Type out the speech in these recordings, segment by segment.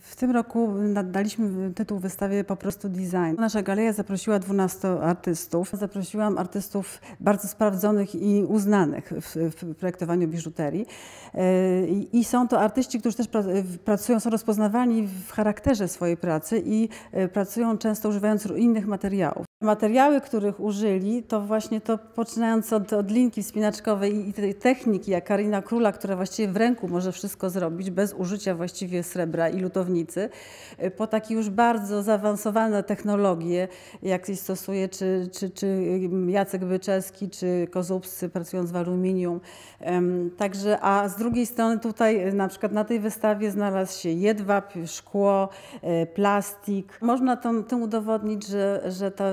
W tym roku nadaliśmy tytuł wystawie po prostu design. Nasza galeria zaprosiła 12 artystów. Zaprosiłam artystów bardzo sprawdzonych i uznanych w, projektowaniu biżuterii. E, I, są to artyści, którzy też pra- pracują, są rozpoznawani w charakterze swojej pracy i e, pracują często używając innych materiałów. Materiały, których użyli, to właśnie to poczynając od, od linki wspinaczkowej i tej techniki, jak Karina Króla, która właściwie w ręku może wszystko zrobić, bez użycia właściwie srebra i lutownicy, y, po takie już bardzo zaawansowane technologie, jak się stosuje czy, czy, czy Jacek Byczewski, czy Kozubscy, pracując w aluminium. Także, a z drugiej strony tutaj y, na przykład na tej wystawie znalazł się jedwab, szkło, y, plastik. Można tą, tym udowodnić, że, że, ta,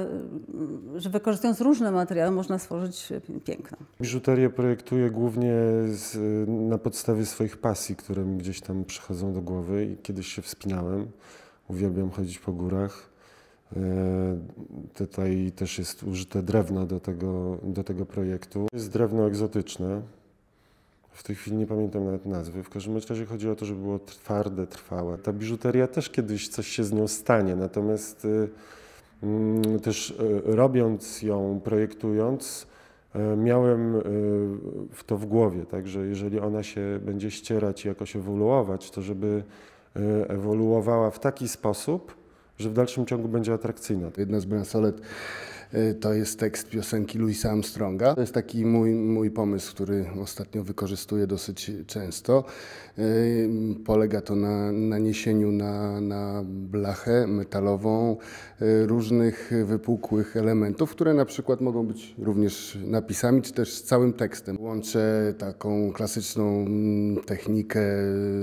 że wykorzystując różne materiały można stworzyć piękno. Biżuterię projektuję głównie z, na podstawie swoich pasji, które mi gdzieś tam przychodzą do głowy i kiedyś się wspinałem. Uwielbiam chodzić po górach. E, Tutaj też jest użyte drewno do tego, do tego projektu. Jest drewno egzotyczne. W tej chwili nie pamiętam nawet nazwy. W każdym razie chodzi o to, żeby było twarde, trwałe. Ta biżuteria też kiedyś coś się z nią stanie, natomiast y, też y, robiąc ją, projektując, e, miałem y, w to w głowie, tak, że jeżeli ona się będzie ścierać i jakoś ewoluować, to żeby ewoluowała w taki sposób, że w dalszym ciągu będzie atrakcyjna. Jedna z bransolet to jest tekst piosenki Louisa Armstronga. To jest taki mój, mój pomysł, który ostatnio wykorzystuję dosyć często. Y, Polega to na naniesieniu na, na blachę metalową y, różnych wypukłych elementów, które na przykład mogą być również napisami, czy też całym tekstem. Łączę taką klasyczną mm, technikę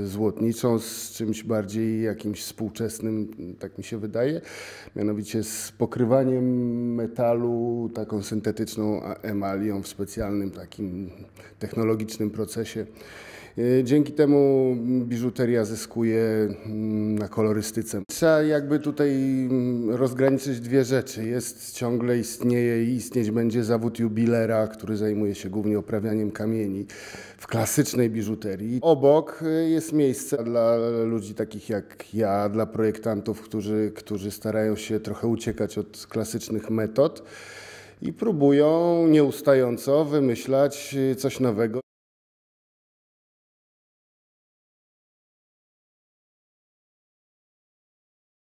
złotniczą z czymś bardziej jakimś współczesnym, tak mi się wydaje, mianowicie z pokrywaniem metalu taką syntetyczną emalią w specjalnym takim technologicznym procesie. Y, Dzięki temu biżuteria zyskuje mm, na kolorystyce. Trzeba jakby tutaj mm, rozgraniczyć dwie rzeczy. Jest, ciągle istnieje i istnieć będzie zawód jubilera, który zajmuje się głównie oprawianiem kamieni w klasycznej biżuterii. Obok y, jest miejsce dla ludzi takich jak ja, dla projektantów, którzy, którzy starają się trochę uciekać od klasycznych metod i próbują nieustająco wymyślać y, coś nowego.